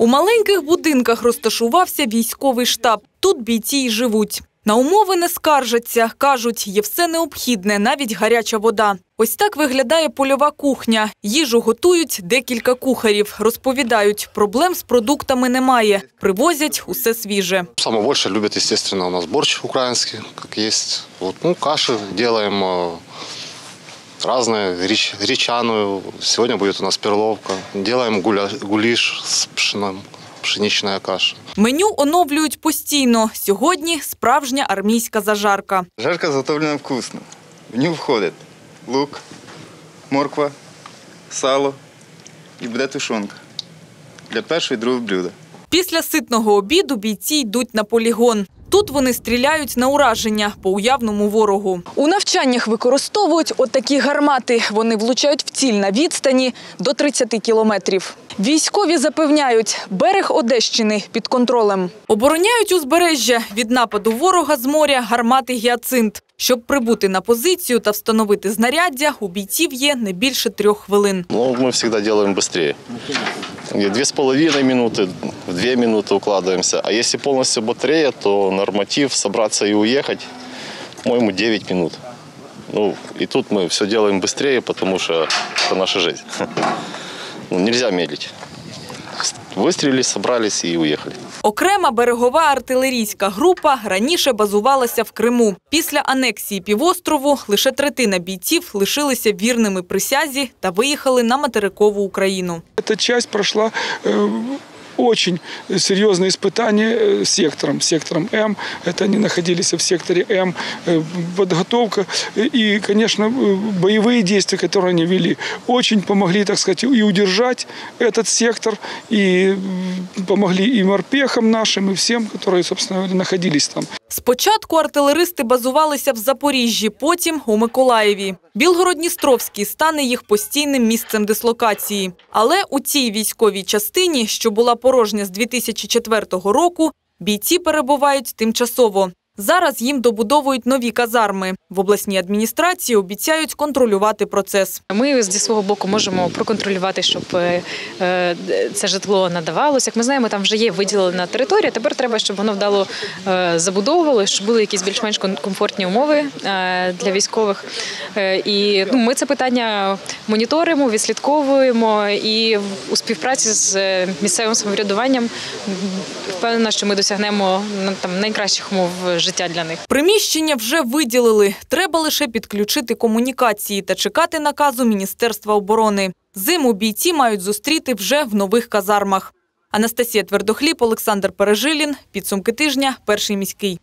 У маленьких будинках розташувався військовий штаб. Тут бійці й живуть. На умови не скаржаться. Кажуть, є все необхідне, навіть гаряча вода. Ось так виглядає польова кухня. Їжу готують декілька кухарів. Розповідають, проблем з продуктами немає. Привозять усе свіже. Самое больше любят, естественно, у нас борщ украинский, как есть. Вот, ну, каши делаем разные, греч- гречаную. Сегодня будет у нас перловка. Делаем гуля, гулиш с пшеном, пшеничная каша. Меню оновлюють постійно. Сьогодні справжня армійська зажарка. Жарка заготовлена вкусно. В нього входить лук, морква, сало і буде тушонка для першого і другого блюда. Після ситного обіду бійці йдуть на полігон. Тут вони стріляють на ураження по уявному ворогу. У навчаннях використовують отакі гармати. Вони влучають в ціль на відстані до 30 кілометрів. Військові запевняють, берег Одещини під контролем. Обороняють узбережжя від нападу ворога з моря гармати «Гіацинт». Щоб прибути на позицію та встановити знаряддя, у бійців є не більше трьох хвилин. Ну, мы всегда делаем быстрее. Две с половиной минуты, в две минуты укладываемся. А если полностью батарея, то норматив собраться и уехать, по-моему, 9 минут. Ну, и тут мы все делаем быстрее, потому что это наша жизнь. Ну, нельзя медлить. Выстрелили, собрались и уехали. Окрема берегова артилерійська група раніше базувалася в Криму. Після анексії півострову лише третина бійців лишилися вірними присязі та виїхали на материкову Україну. Эта часть прошла э, очень серьезные испытания э, сектором, сектором М. Это они находились в секторе М. Э, Подготовка и, конечно, э, боевые действия, которые они вели, очень помогли, так сказать, и удержать этот сектор, и м, помогли и морпехам нашим, и всем, которые, собственно, говоря, находились там. Спочатку артилеристи базувалися в Запоріжжі, потім у Миколаєві. Білгород-Дністровський стане їх постійним місцем дислокації. Але у цій військовій частині, що була порожня з 2004 року, бійці перебувають тимчасово. Зараз їм добудовують нові казарми. В обласній адміністрації обіцяють контролювати процес. Ми зі свого боку можемо проконтролювати, щоб е, е, це житло надавалося. Як ми знаємо, там вже є виділена територія. Тепер треба, щоб воно вдало е, забудовувалося, щоб були якісь більш-менш комфортні умови для військових. І ну, ми це питання моніторимо, відслідковуємо і у співпраці з місцевим самоврядуванням впевнена, що ми досягнемо ну, там найкращих умов життя для них. Приміщення вже виділили. Треба лише підключити комунікації та чекати наказу Міністерства оборони. Зиму бійці мають зустріти вже в нових казармах. Анастасія Твердохліб, Олександр Пережилін. Підсумки тижня. Перший міський.